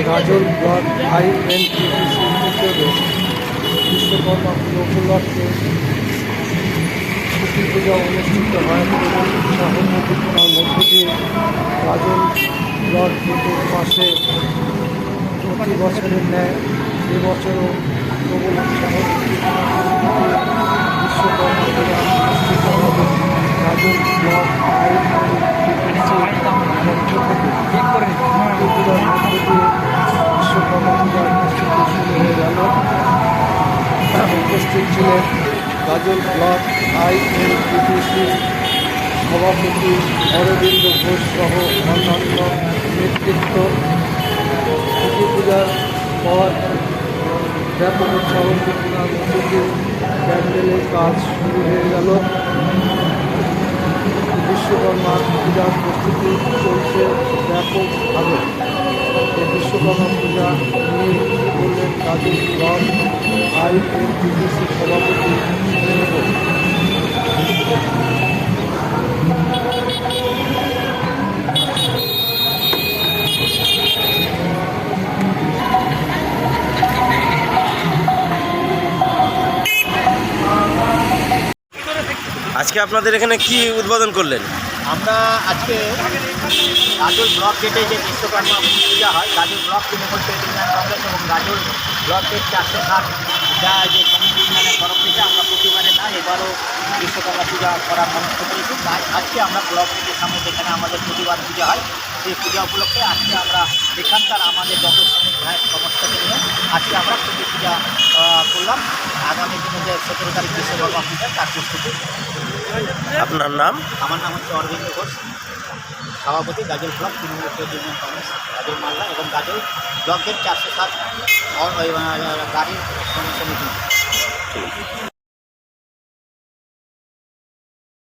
Gazole block I, N টিপিসির বিশ্বকর্মা পুজো উপলক্ষে ছুটি পূজা অনুষ্ঠিত হয় সহযোগিতার মধ্য দিয়ে গাজল ব্লক প্রত্যেক মাসে প্রতি বছরের ন্যায় এবছরও প্রবল উৎসাহ বিশ্বকর্মা পূজা অনুষ্ঠিত ব্লক আই উপস্থিত ছিলেন গাজল ব্লক আই এন টিপিসি সভাপতি অরবিন্দ ঘোষ সহ অন্যান্য নেতৃত্ব। ছুটি পূজার পর ব্যাপক উৎসাহ প্যান্ডেলের কাজ শুরু হয়ে গেল। বিশ্বকর্মা পূজার প্রস্তুতি চলছে ব্যাপকভাবে বিশ্বকর্মা পূজা নিয়ে কী বললেন Gajol block I N TPC সভাপতি আজকে আপনাদের এখানে কি উদ্বোধন করলেন? আমরা আজকে গাজল ব্লক গেটে যে বিশ্বকর্মা পূজা হয় গাজল ব্লক তৃণমূল কংগ্রেস এবং গাজল ব্লক গেট চারশো সাত যা যে কমিটি ইউনিয়নের তরফ থেকে আমরা প্রতিবারে না, এবারও বিশ্বকর্মা পূজা করার মনস্থ করেছি। তাই আজকে আমরা ব্লক গেটের সামনে যেখানে আমাদের প্রতিবার পূজা হয়, সেই পূজা উপলক্ষে আজকে আমরা এখানকার আমাদের যত ভাই নিয়ে আজকে আমরা ছুটি পূজা করলাম। আগামী দিনে যে সতেরো তারিখ বিশ্বকর্মা পূজা তার প্রস্তুতি। আপনার নাম? আমার নাম হচ্ছে অরবিন্দ ঘোষ। সভাপতি গাজল ব্লক তৃণমূল ইউনিয়ন কংগ্রেস গাজল মাল্লা এবং গাজল ব্লকের চারশো সাত গাড়ির সমিতি